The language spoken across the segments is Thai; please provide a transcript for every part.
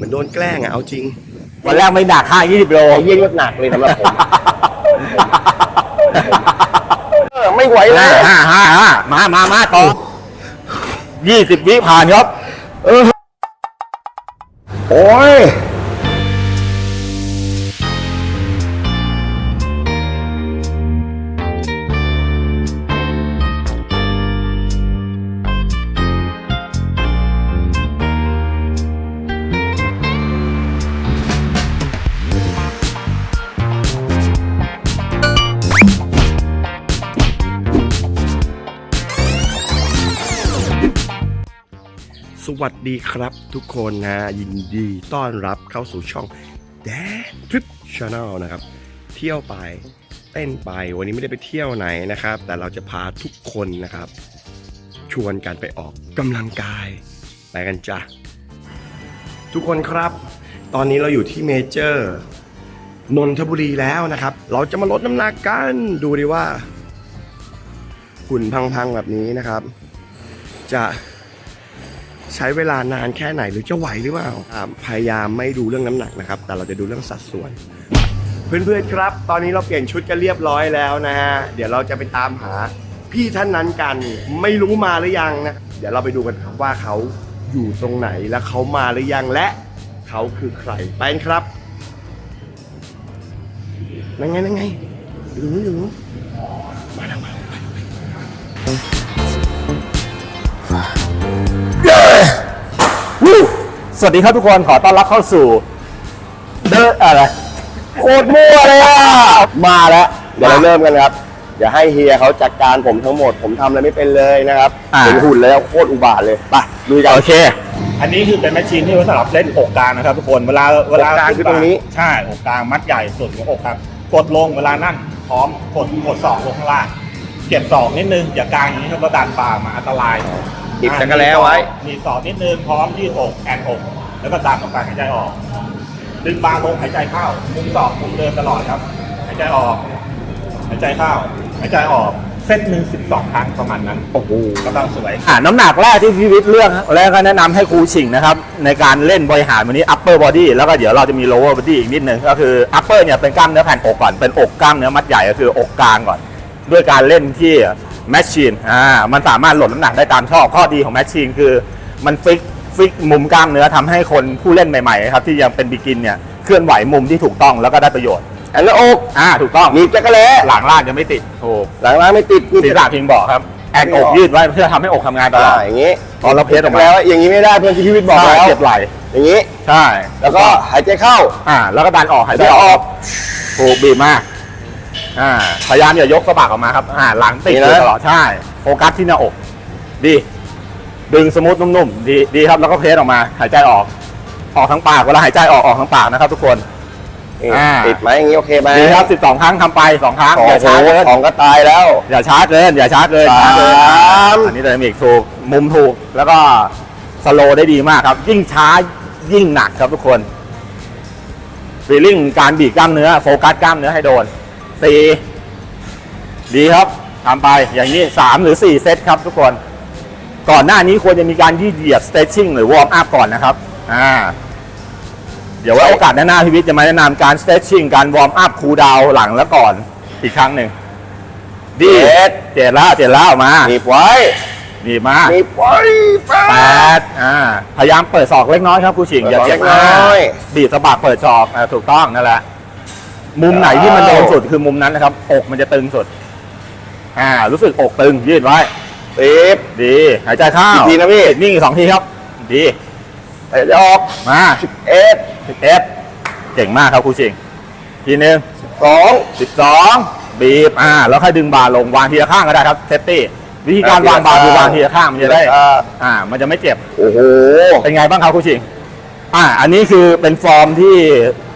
เหมือนโดนแกล้งอะเอาจริง วันแรกไม่หนักห้า20โลไอ้เยี่ยยกหนักเลยสำหรับผม เออไม่ไหวแล้ห้าวห้าห้าห้ามามามาต่อยี่สิบวิผ่านครับ เออ โอ้ย วัสดีครับทุกคนนะยินดีต้อนรับเข้าสู่ช่อง d a d Trip Channel นะครับ เที่ยวไปเต้นไปวันนี้ไม่ได้ไปเที่ยวไหนนะครับ แต่เราจะพาทุกคนนะครับ ชวนกันไปออกกำลังกาย ไปกันจ้ะ ทุกคนครับ ตอนนี้เราอยู่ที่เมเจอร์นนทบุรีแล้วนะครับ เราจะมาลดน้ำหนักกันดูดิว่าหุ่นพังๆแบบนี้นะครับ จะ ใช้เวลานานแค่ไหนหรือจะไหวหรือเปล่าอ่าพยายามไม่ดูเรื่องน้ำหนักนะครับ แต่เราจะดูเรื่องสัดส่วน เพื่อนๆครับ ตอนนี้เราเปลี่ยนชุดกันเรียบร้อยแล้วนะฮะเดี๋ยวเราจะไปตามหาพี่ท่านนั้นกันไม่รู้มาหรือยังนะเดี๋ยวเราไปดูกันครับว่าเขาอยู่ตรงไหนและเขามาหรือยังและเขาคือใครไปกันครับนั่งไงนั่งไงอยู่นู้นอยู่นู้นมาแล้วมาแล้ว สวัสดีครับทุกคนขอต้อนรับเข้าสู่เดอะอะไรโคตรมั่วเลยอะมาแล้วเดี๋ยวเราเริ่มกันครับ เดี๋ยวให้เฮียเขาจัดการผมทั้งหมด ผมทำอะไรไม่เป็นเลยนะครับอ่า เห็นหุ่นแล้วโคตรอุบาทเลยไปลุยกัน โอเค อันนี้คือเป็นแมชชีนที่ไว้สำหรับเล่นอกกลางนะครับทุกคน เวลาเวลาอกกลางคือตรงนี้ ใช่อกกลางมัดใหญ่สุดของอกครับกดลงเวลานั่งพร้อมกดกดศอกลงข้างล่างเก็บศอกนิดนึงอย่ากลางอย่างนี้ครับแล้วดันบ่ามาอันตราย หยิบจักรแล้ไว้มีศอกนิดนึงพร้อมยืดอกแอนอกแล้วก็ดันออกไปหายใจออก ดึงบาลงหายใจเข้ามุมศอกมุมเดิมตลอดครับ หายใจออก หายใจเข้าหายใจออกเซตหนึ่งสิบสองครั้งประมาณนั้นโอ้โหกำลังสวยอ่าน้ำหนักแรกที่พี่วิทย์เลือกแล้วก็แนะนำให้ครูชิงนะครับ ในการเล่นบริหารวันนี้ upper body แล้วก็เดี๋ยวเราจะมี lower body อีกนิดนึงก็คือ upper เนี่ยเป็นกล้ามเนื้อแผ่นอกก่อนเป็นอกกล้ามเนื้อมัดใหญ่ก็คืออกกลางก่อน ด้วยการเล่นที่ machine อ่ามันสามารถลดน้ำหนักได้ตามชอบข้อดีของ machine คือมันฟิกฟิกมุมกล้ามเนื้อทำให้คนผู้เล่นใหม่ๆครับที่ยังเป็นบิกินเนี่ยเคลื่อนไหวมุมที่ถูกต้องแล้วก็ได้ประโยชน์อันละอกอ่าถูกต้องมีจักรแล้หลังล่างจะไม่ติดถูกหลังล่างไม่ติดศีรษะพิงเบอกครับแอนอกยืดไว้เพื่อทำให้อกทำงานตลอ่าอดอย่างงี้พอเราเพชรออกมาแล้วอย่างนี้ไม่ได้เพื่อนที่พี่วิทย์บอกใช่แล้วเจ็บไหล่อย่างนี้ใช่ แล้วก็หายใจเข้าอ่าแล้วก็ดันออกหายใจหายใจออออกกถูกบีบมาก อ่าพยายามอย่ายกสะบักออกมาครับอ่าหลังติดนี่อยู่นะตลอดใช่โฟกัสที่หน้าอก ดี ดึงสมูทนุ่มๆดีดีครับแล้วก็เพสออกมา หายใจออก ออกทั้งปากเวลาหายใจออกออกทั้งปากนะครับ ทุกคนนี่อ่าติดไหมอย่างนี้โอเคไหมดีครับ12ครั้งทำไป2ครั้งสองอย่าช้าโอ้โหเกินสองก็ตายแล้ว อย่าช้าเกินอย่าช้าเกินสามช้าเกินอันนี้เดมิกถูกมุมถูกแล้วก็สโลว์ได้ดีมากครับ ยิ่งช้ายิ่งหนักครับทุกคนฟีลลิ่งการบีบกล้ามเนื้อโฟกัสกล้ามเนื้อให้โดน สี่ดีครับทำไปอย่างนี้สามหรือสี่เซตครับทุกคน ก่อนหน้านี้ควรจะมีการยืดเหยียด stretching หรือ warm up ก่อนนะครับ อ่า เดี๋ยวไว้โอกาสหน้าๆพี่วิทย์จะมาแนะนำการ stretching การ warm up cool down หลังและก่อนอีกครั้งหนึ่งดีเจ็ดเจ็ดแล้วเจ็ดแล้วมาหนีบไว้ดีมากหนีบไว้แปแปดดอ่าพยายามเปิดศอกเล็กน้อยครับครูชิงอย่าเปิดศอกเจ็บเล็กน้อยาบีบสะบักเปิดศอกอ่าถูกต้องนั่นแหละ มุมไหนที่มันโดนสุดคือมุมนั้นนะครับ อกมันจะตึงสุด อ่า รู้สึกอกตึงยืดไว้สิบดี หายใจเข้าอีกทีนะพี่ติดนิ่งอีกสองทีครับ ดีหายใจออกมาสิบเอ็ดสิบเอฟเก่งมากครับครูชิง ทีหนึ่งสองสิบสองบีบอ่า แล้วค่อยดึงบาลงวางทีละข้างก็ได้ครับเซฟตี้วิธีการวางบาคือวางทีละข้างมันจะได้ อ่าอ่ามันจะไม่เจ็บ โอ้โห เป็นไงบ้างครับครูชิง อ่า อันนี้คือเป็นฟอร์มที่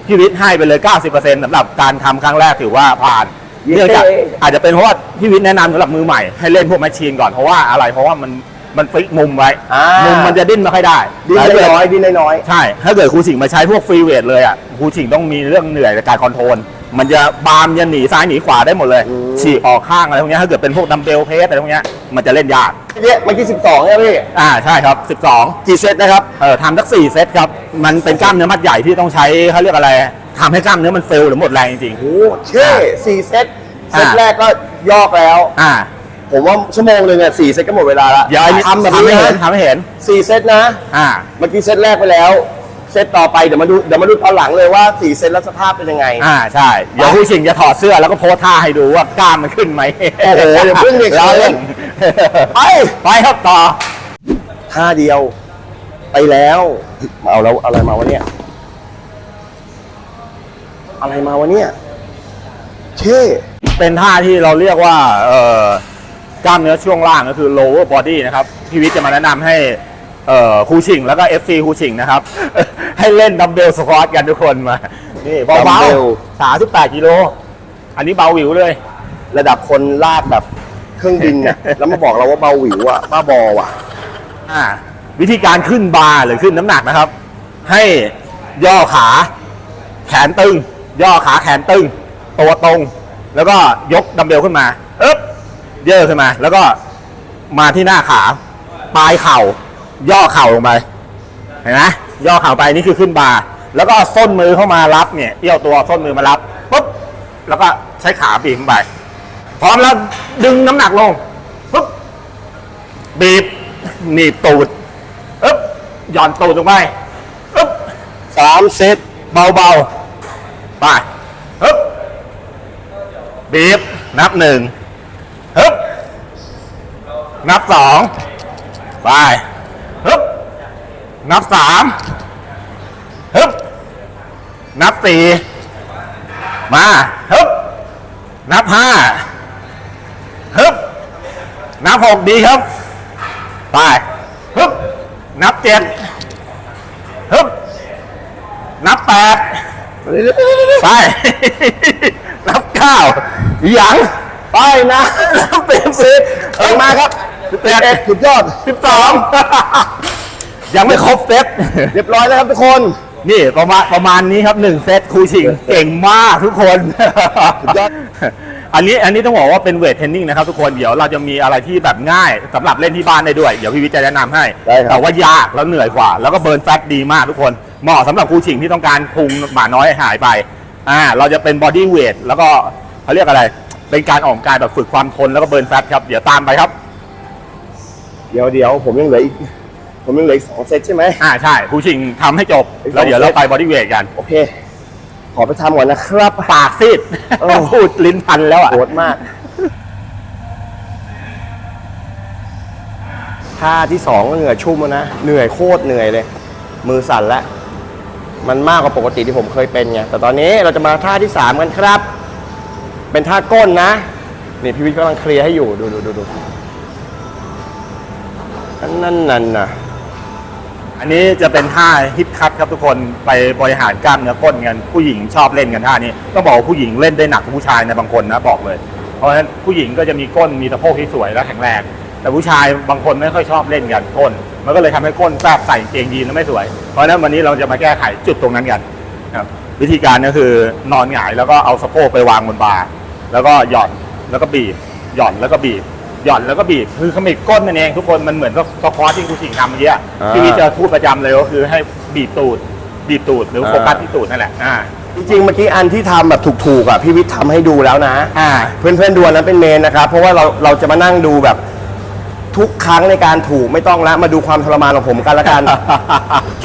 พี่วิทย์ให้ไปเลย 90%สำหรับการทำครั้งแรกถือว่าผ่านเย้เนื่องจากอาจจะเป็นเพราะว่าพี่วิทย์แนะนำสำหรับมือใหม่ให้เล่นพวกแมชชีนก่อนเพราะว่าอะไรเพราะว่ามันมันฟิกมุมไว้อ่ามุมมันจะดิ้นไม่ค่อยได้ดิ้นแต่ถ้าเกิดน้อยๆดิ้นน้อยใช่ถ้าเกิดครูสิงห์มาใช้พวกฟรีเวทเลยอะครูสิงห์ต้องมีเรื่องเหนื่อยในการคอนโทรลมันจะบามจะหนีซ้ายหนีขวาได้หมดเลยอืม ฉีกออกข้างอะไรพวกเนี้ยถ้าเกิดเป็นพวกดัมเบลเพสอะไรพวกเนี้ยมันจะเล่นยากเนี่ยเมื่อกี้สิบสองใช่ไหมพี่ อ่าใช่ครับ 12 กี่เซตนะครับ เออทำสักสี่เซตครับ มันเป็นกล้ามเนื้อมัดใหญ่ที่ต้องใช้เขาเรียกอะไรทำให้กล้ามเนื้อมันเฟลหรือหมดแรงจริง โอ้เช่สี่เซต เซตอ่า แรกก็ยอกแล้ว ๆอ่าผมว่าชั่วโมงหนึ่งอะสี่เซตก็หมดเวลาละเดี๋ยวอันนี้ทำแบบทำให้นี้เห็นนะทำให้เห็นสี่เซตนะ อ่า เมื่อกี้เซตแรกไปแล้ว เซตต่อไปเดี๋ยวมาดูเดี๋ยวมาดูตอนหลังเลยว่าสี่เซตแล้วสภาพเป็นยังไง อ่าใช่ เดี๋ยวผู้ชิงจะถอดเสื้อแล้วก็โพสท่าให้ดูว่ากล้ามมันขึ้นไหมโอ้โหเดี๋ยวเพิ่งเด็กเราเล่นไปไปครับต่อท่าเดียว ไปแล้วเอาแล้วอะไรมาวะเนี่ยอะไรมาวะเนี่ยเช่เป็นท่าที่เราเรียกว่าเอ่อกล้ามเนื้อช่วงล่างก็คือ lower body นะครับพี่วิทย์จะมาแนะนำให้ เอ่อครูชิงแล้วก็ FC ครูชิงนะครับ ให้เล่นดัมเบลสควอตกันทุกคนมา นี่เบาดัมเบลๆสามสิบแปดกิโล อันนี้เบาหวิวเลย ระดับคนลากแบบเครื่องบินเนี่ย แล้วมาบอกเราว่าเบาหวิวอะบ้าบอว่ะ อ่าวิธีการขึ้นบาร์หรือขึ้นน้ำหนักนะครับ ให้ย่อขาแขนตึง ย่อขาแขนตึง ตัวตรง แล้วก็ยกดัมเบลขึ้นมาเอ๊บเย่อขึ้นมา แล้วก็มาที่หน้าขา ปลายเข่า ย่อเข่าลงไปเห็นไหมย่อเข่าไปนี่คือขึ้นบาร์แล้วก็เอาส้นมือเข้ามารับเนี่ยเอี้ยวตัวส้นมือมารับปุ๊บแล้วก็ใช้ขาบีบขึ้นไปพร้อมแล้วดึงน้ำหนักลงปุ๊บบีบหนีบตูดอึ๊บหย่อนตูดลงไปอึ๊บสามเซตเบาๆไปฮึบบีบนับหนึ่งฮึบนับสองไป นับสามฮึบนับสี่มาฮึบนับห้าฮึบนับหกดีครับ ไปฮึบนับเจ็ดฮึบนับแปดไป นับเก้าหยังไปนะนับเป็นสิบเอ้ยมาครับสิบเอ็เอ็ดดสุดยอดสิบสอง ยังไม่ครบเซต เรียบร้อยแล้วครับทุกคน นี่ประมาณประมาณนี้ครับหนึ่งเซตครูชิงเก่งมากทุกคนสุดยอด อันนี้อันนี้ต้องบอกว่าเป็นเวทเทรนนิ่งนะครับทุกคนเดี๋ยวเราจะมีอะไรที่แบบง่ายสำหรับเล่นที่บ้านได้ด้วย เดี๋ยวพี่วิทย์จะแนะนำให้ ได้ครับ แต่ว่ายากแล้วเหนื่อยกว่า แล้วก็เบิร์นแฟตดีมากทุกคนเหมาะสำหรับครูชิงที่ต้องการพุงหมาน้อยหายไปอ่าเราจะเป็นบอดี้เวทแล้วก็เขาเรียกอะไร เป็นการออกกำลังกายแบบฝึกความทนแล้วก็เบิร์นแฟตครับเดี๋ยวตามไปครับ เดี๋ยวเดี๋ยวผมยังเหลืออีก ผมยังเหลืออีกสองเซตใช่ไหม อ่าใช่ครูชิงทำให้จบอีกสองแล้วเดี๋ยวเราเซตไปบอดี้เวทกัน โอเค ขอไปทำก่อนนะครับ ปากซีดเออพูดลิ้นพันแล้วอะ โหดมาก ท่าที่สองก็เหงื่อชุ่มแล้วนะ เหนื่อยโคตรเหนื่อยเลย มือสั่นแล้ว มันมากกว่าปกติที่ผมเคยเป็นไง แต่ตอนนี้เราจะมาท่าที่สามกันครับ เป็นท่าก้นนะ นี่พี่วิทย์กำลังเคลียร์ให้อยู่ ดูดูดูดูอันนั่นนั่นนะ อันนี้จะเป็นท่าฮิปคัทครับทุกคนไปบริหารกล้ามเนื้อก้นกันผู้หญิงชอบเล่นกันท่านี้ต้องบอกว่าผู้หญิงเล่นได้หนักกว่าผู้ชายในะบางคนนะบอกเลย เพราะฉะนั้นผู้หญิงก็จะมีก้นมีสะโพกที่สวยและแข็งแรงแต่ผู้ชายบางคนไม่ค่อยชอบเล่นกันก้น มันก็เลยทำให้ก้นแฟบใส่กางเกงยีนแล้วไม่สวย เพราะฉะนั้นวันนี้เราจะมาแก้ไขจุดตรงนั้นกันครับวิธีการก็คือนอนหงายแล้วก็เอาสะโพกไปวางบนบาร์แล้วก็หย่อนแล้วก็บีบหย่อนแล้วก็บีบ หย่อนแล้วก็บีบคือขมิบก้นนั่นเองทุกคนมันเหมือนกับสควอตที่ครูสิงห์ทำเมื่อกี้อะที่วิจะพูดประจำเลยก็คือให้บีบตูด บีบตูดหรือโฟกัสที่ตูดนั่นแหละอ่าจริงๆเมื่อกี้อันที่ทำแบบถูกๆอะพี่วิทย์ทำให้ดูแล้วนะ อ่า เพื่อนๆดูอันนั้นเป็นเมนนะครับ เพราะว่าเราเราจะมานั่งดูแบบทุกครั้งในการถูกไม่ต้องละมาดูความทรมานของผมกันละกัน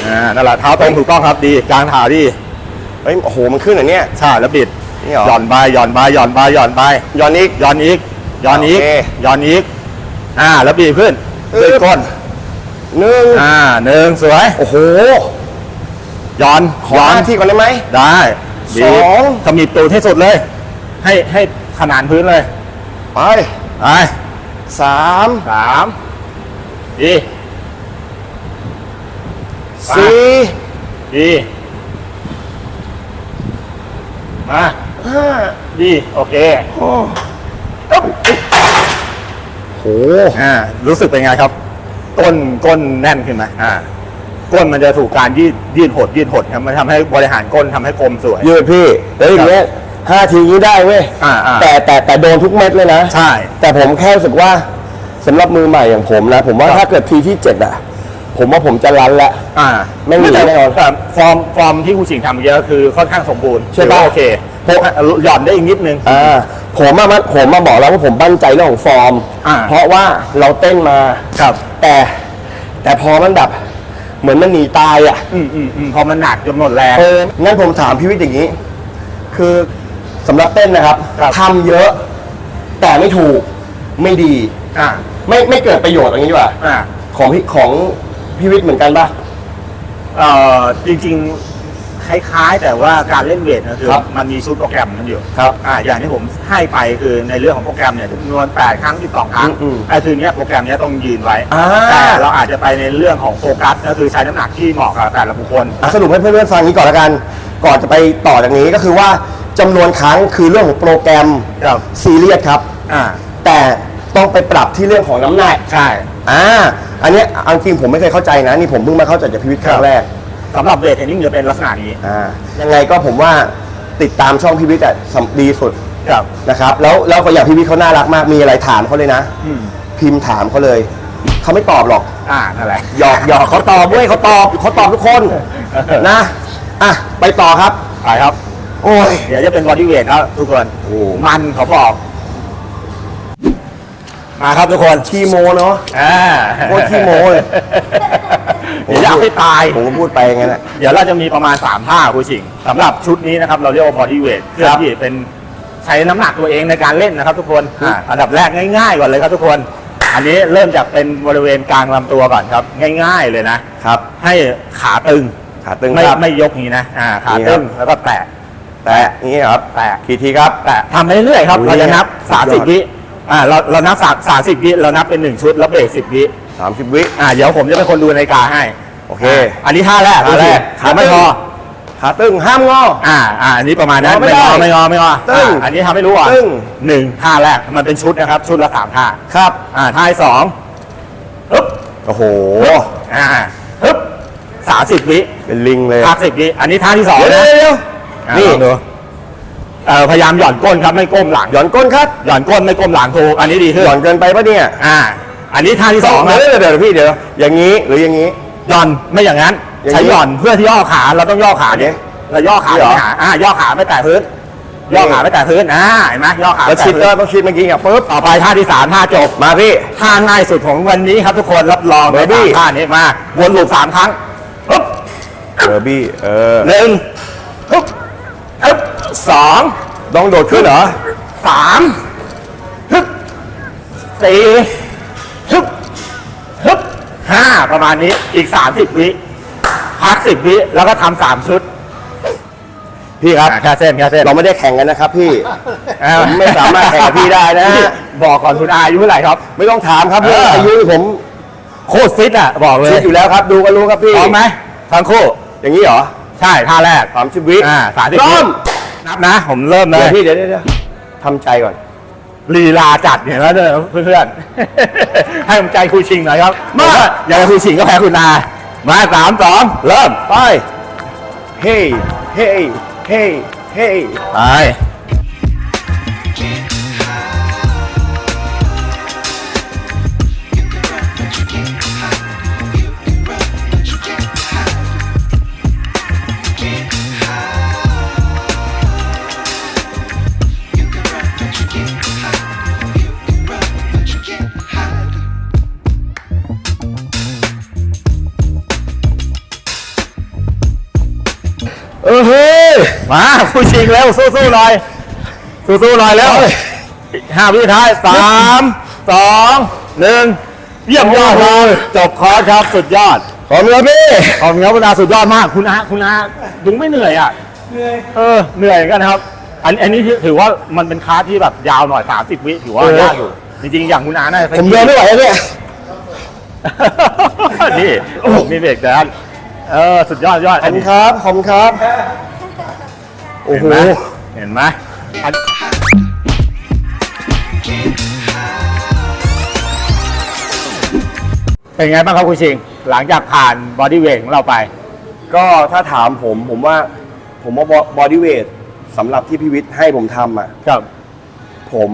อ่านั่นแหละเท้าตรงถูกต้องครับดีกลางขาดีเฮ้ยโอ้โหมันขึ้นเหรอเนี่ย ใช่แล้วบิดนี่เหรอ หย่อนไปหย่อนไปหย่อนไปหย่อนไปย้อนอีก หย่อนอีกห ย่อนอีกโอเคหย่อนอีก อ่าแล้วบีบขึ้นอึ๊บขึ้นก้นหนึ่งอ่าหนึ่งสวยโอ้โหหย่อนขอหย่อหนน้าที่ก่อนได้ไหม ได้บีบสอง ขมิบตูดให้สุดเลย ให้ให้ขนานพื้นเลยไปไปสามสามดีสี่ดีมาห้าดีโอเค โอ้ โหอ่ารู้สึกเป็นไงครับ ก้นก้นแน่นขึ้นไหมอ่าก้นมันจะถูกการยืดยืดหดยืดหดครับมันทำให้บริหารก้นทำให้กลมสวย ยืดพี่แล้วอย่างเงี้ยห้าทีนี้ได้เว้ยอ่าอ่าแต่แต่แต่โดนทุกเม็ดเลยนะใช่ แต่ผมแค่รู้สึกว่าสำหรับมือใหม่อย่างผมนะ ผมว่าถ้าเกิดทีที่เจ็ดอะผมว่าผมจะรันแล้วอ่าไม่มีแต่แน่นอนแต่ฟอร์มฟอร์มที่ครูสิงห์ทำเยอะคือค่อนข้างสมบูรณ์ใช่ปะ ถือว่าโอเค หย่อนได้อีกนิดนึง อ่าผมอะมันผมมาบอกแล้วว่าผมมั่นใจเรื่องของฟอร์ม อ่า เพราะว่าเราเต้นมา ครับ แต่แต่พอมันแบบเหมือนมันหนีตายอะอืมอืมอืมพอมันหนักจนหมดแรง เออ งั้นผมถามพี่วิทย์อย่างนี้ คือสำหรับเต้นนะครับครับ ทำเยอะ แต่ไม่ถูกไม่ดี อ่าไม่ไม่เกิดประโยชน์อย่างนี้ดีกว่าอ่า ของพี่ของพี่วิทย์เหมือนกันปะเอ่อจริงๆ คล้ายๆ แต่ว่าการเล่นเวทนะคือครับมันมีชุดโปรแกรมมันอยู่ครับอ่าอย่างที่ผมให้ไปคือในเรื่องของโปรแกรมเนี่ยจำนวน 8 ครั้ง12ครั้งอืม ไอ้คือเนี้ยโปรแกรมเนี้ยต้องยืนไว้ อ่าแต่เราอาจจะไปในเรื่องของโฟกัสก็คือใช้น้ำหนักที่เหมาะกับแต่ละบุคคล อะสรุปให้เพื่อนๆฟังนี้ก่อนละกัน ก่อนจะไปต่อจากนี้ก็คือว่าจำนวนครั้งคือเรื่องของโปรแกรมครับ ซีเรียสครับ อ่าแต่ต้องไปปรับที่เรื่องของน้ำหนัก ใช่ อ่า อันเนี้ยเอาจริงผมไม่เคยเข้าใจนะ นี่ผมเพิ่งมาเข้าใจจากพี่วิทย์ครั้งแรก สำหรับเวทเทรนนิ่งจะเป็นลักษณะนี้อ่ายังไงก็ผมว่าติดตามช่องพี่วิทย์อะสำดีสุดครับนะครับ แล้วแล้วก็อย่างพี่วิทย์เขาน่ารักมากมีอะไรถามเขาเลยนะ อืมพิมพ์ถามเขาเลยเขาไม่ตอบหรอก อ่านั่นแหละ หยอกหยอกเขาตอบเว้ยเขาตอบเขาตอบทุกคนนะอะไปต่อครับ ไปครับ โอ้ย เดี๋ยวจะเป็นบอดี้เวทครับทุกคนโอ้มันเขาบอก มาครับทุกคน ขี้โมเนาะ อ่าโคตรขี้โม้เลย เดี๋ยวอยากให้ตาย ผมก็พูดไปอย่างนั้นแหละเดี๋ยวเราจะมีประมาณ 3 ท่าคุณสิงห์สำหรับชุดนี้นะครับ เราเรียกว่า body weight เครื่องที่เป็นใช้น้ำหนักตัวเองในการเล่นนะครับ ทุกคนอ่าอันดับแรกง่ายๆก่อนเลยครับทุกคน อันนี้เริ่มจากเป็นบริเวณกลางลำตัวก่อนครับ ง่ายๆเลยนะ ครับ ให้ขาตึงขาตึงไม่ครับ ไม่ยกอย่างนี้นะอ่าขานี่ครับตึงแล้วก็แตะ แตะอย่างนี้ครับแตะ กี่ทีครับ แตะทำไปเรื่อยๆครับ อุ้ยเราจะนับ สุดยอด 30 วิอ่าเราเรานับสามสิบวิเรานับเป็นหนึ่งชุด แล้วเบรก10 วิ 30 วิอ่าเดี๋ยวผมจะเป็นคนดูนาฬิกาให้ โอเคาอันนี้ท่าแรกท่าแรกขาไม่พอขาตึงห้ามงอ อ่า อ่าอันนี้ประมาณนั้นงอไม่ไม่งอได้ไม่งอ ไม่งอตึ้งอ่าอันนี้ทำให้รู้ก่อนตึ้งหนึ่งท่าแรก มันเป็นชุดนะครับ ชุดละสามท่า ครับ อ่า ท่าที่สองฮึบโอ้โห อ่าฮึบสามสิบวิ เป็นลิงเลยพักสิบวิ อันนี้ท่าที่สองเดี๋ยวนะเดี๋ยวเดี๋ยวอ่านี่ลองดูเอ่อพยายามหย่อนก้นครับ ไม่ก้มหลัง หย่อนก้นครับ หย่อนก้นไม่ก้มหลังถูก อันนี้ดีขึ้น หย่อนเกินไปปะเนี่ย อ่า อันนี้ท่าที่สองนะเดี๋ยวเดี๋ยวเดี๋ยวพี่เดี๋ยวอย่างนี้หรืออย่างนี้ หย่อนไม่อย่างนั้นอย่างนี้ใช้หย่อนเพื่อที่ย่อขาเราต้องย่อขาอย่างนี้เนี่ยเราย่อขานี่เหรอไม่หาอ่าย่อขาไม่แตะพื้นย่อขาไม่แตะพื้นอ่าเห็นไหมย่อขาแล้วไม่ชิดแตะก็พื้นต้องชิดเมื่อกี้อะปุ๊บต่อไปท่าที่สามท่าจบมาพี่ท่าง่ายสุดของวันนี้ครับทุกคนรับรองเบอร์บี้ในท่านี้มาวนลูปสามครั้งปึ๊บเบอร์บี้เออหนึ่งปึ๊บปึ๊บสองต้องโดดขึ้นเหรอสามปึ๊บสี่ปึ๊บปึ๊บ ห้าประมาณนี้อีกสามสิบวิพักสิบวิแล้วก็ทำสามชุด พี่ครับอะแค่เส้นแค่เส้นเราไม่ได้แข่งกันนะครับพี่อะผมไม่สามารถแข่งกับพี่ได้นะบอกก่อนคุณอาอายุเท่าไหร่ครับ ไม่ต้องถามครับเอเรื่องออายุผมโคตรฟิตอะบอกเลยชิดอยู่แล้วครับ ดูก็รู้ครับพี่พร้อมไหมทั้งคู่อย่างนี้เหรอ ใช่ท่าแรกสามสิบวิอ่าสามสิบพร้อมนับนะ ผมเริ่มเลเดี๋ยยวพี่เดี๋ยวเดี๋ยวเดี๋ยวทำใจก่อน ลีลาจัดเห็นไหมเนี่ยเพื่อนๆ ให้กำลังใจครูชิงหน่อยครับ มาผว่อยากให้ครูชิงก็แพ้คุณนา มาสามสองเริ่ม ไป เฮ้ยเฮ้ยเฮ้ยเฮ้ยไป มาครูชิงเร็วสู้ๆหน่อยสู้ๆหน่อยเร็วห้าวิสุดท้ายสามสองหนึ่งเยี่ยมยอดเลยจบคอร์สครับสุดยอดพร้อมแล้วพี่ขอบคุณครับคุณอาสุดยอดมากคุณอาคุณอาดุงไม่เหนื่อยอะเหนื่อยเออเหนื่อยเหมือนกันครับ อันอันนี้ถือว่ามันเป็นคลาสที่แบบยาวหน่อย30วิถือว่าเออยากอยู่จริงๆอย่างคุณอาน่าจะสักผมเดินไม่ไหวแล้วเนี่ยนี่มีเบรกแดนเออสุดยอดยอดขอบคุณครับขอบคุณครับ โอ้เห็นโหไหมเห็นไหมอันเป็นไงบ้างครับคุณชิง หลังจากผ่านบอดี้เวทของเราไป ก็ถ้าถามผมผมว่า ผมว่าบอดี้เวทสำหรับที่พี่วิทย์ให้ผมทำอะ ครับ ผม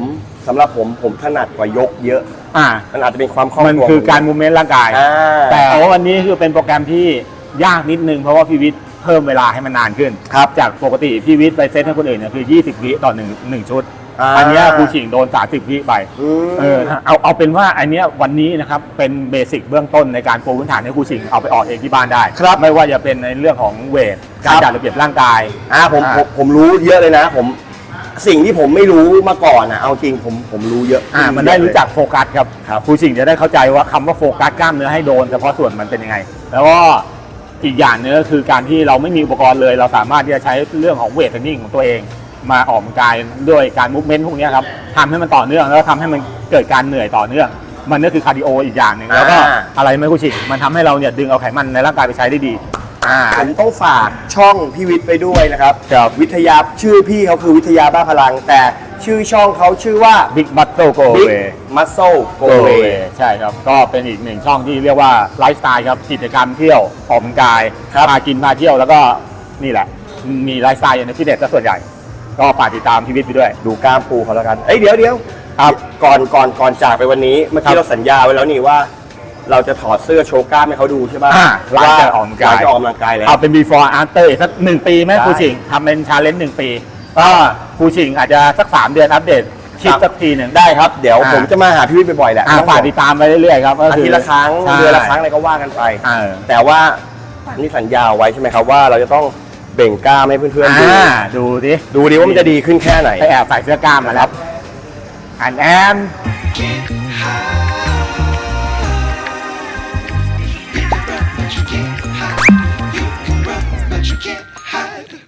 สำหรับผมผมถนัดกว่ายกเยอะ อ่า มันอาจจะเป็นความคล่องมันตัวคือการผมูเมนต์ร่างกาย อ่า แต่โอ้วันนี้คือเป็นโปรแกรมที่ยากนิดนึงเพราะว่าพี่วิทย์ เพิ่มเวลาให้มันนานขึ้นครับจากปกติพี่วิทย์ไปเซตให้คนอื่นเนี่ยคือ 20 วิต่อหนึ่งหนึ่งชุดอ่าอันเนี้ยครูชิงโดน 30 วิไปอืม เออเอาเอาเป็นว่าอันเนี้ยวันนี้นะครับเป็นเบสิกเบื้องต้นในการปูพื้นฐานให้ครูชิงเอาไปออกเองที่บ้านได้ครับไม่ว่าจะเป็นในเรื่องของเวทครัการบจัดระเบียบร่างกาย อ่าผมอ่า ผมผมรู้เยอะเลยนะ ผมสิ่งที่ผมไม่รู้มาก่อนอะเอาจริงผมผมรู้เยอะอ่ามันได้รู้จักโฟกัสครับครับครูชิงจะได้เข้าใจว่าคำว่าโฟกัสกล้ามเนื้อให้โดนเฉพาะส่วนมันเป็นยังไง แล้วก็ อีกอย่างหนึงก็คือการที่เราไม่มีอุปกรณ์เลย เราสามารถที่จะใช้เรื่องของเวทเทรนนิ่งของตัวเอง มาออกกำลังกายด้วยการมูฟเมนต์พวกเนี้ยครับทำให้มันต่อเนื่องแล้วก็ทำให้มันเกิดการเหนื่อยต่อเนื่อง มันก็คือคาร์ดิโออีกอย่างหนึ่งแล้วก็อ่าอะไรไหม่กูชิงมันทำให้เราเนี่ยดึงเอาไขมันในร่างกายไปใช้ได้ดีอ่าผมต้องฝากช่องพี่วิทย์ไปด้วยนะครับครับ วิทยาชื่อพี่เขาคือวิทยาบ้าพลัง แต่ ชื่อช่องเขาชื่อว่า Big Muscle Go Big Away Muscle Go Go Away Away ใช่ครับ ก็เป็นอีกหนึ่งช่องที่เรียกว่าไลฟ์สไตล์ครับกิจกรรมเที่ยวออกกำลังกายครับพากินพาเที่ยวแล้วก็นี่แหละ มีไลฟ์สไตล์อยู่ในฟิตเนสซะส่วนใหญ่ ก็ฝากติดตามชีวิตไปด้วย ดูกล้ามปูเขาแล้วกันเอ้ยเดี๋ยวเดี๋ยวครับ ก่อนก่อนก่อนจากไปวันนี้เมื่อครักี้บเราสัญญาไว้แล้วนี่ว่า เราจะถอดเสื้อโชว์กล้ามให้เขาดูใช่ป่ะอ่าหลังว่าจากออกกำลังกาย หลังจากออกกำลังกายแล้ว เอาเป็น before after อีกสักหนึ่งปีไหมได้ ครูชิงทำเป็นชาเลนจ์หนึ่งปี ก็ครูชิงอาจจะสักสามเดือนอัปเดตคลิปครับสักทีหนึ่ง ได้ครับ เดี๋ยวอ่า ผมจะมาหาพี่วิทย์บ่อยๆแหละอ่าไม่ต้องฝากห่วติดตามไปเรื่อยๆครับก็งอาคือทิตย์ละครั้งใช่เดือนละครั้งอะไรก็ว่ากันไปเออแต่ว่าอันนี้สัญญาไว้ใช่ไหมครับว่าเราจะต้องเบ่งกล้ามให้เพื่อนๆดู อ่าดูดิดูดิว่ามันจะดีขึ้นแค่ไหน ไปแอบใส่เสื้อกล้ามมาแล้วอันแอน You can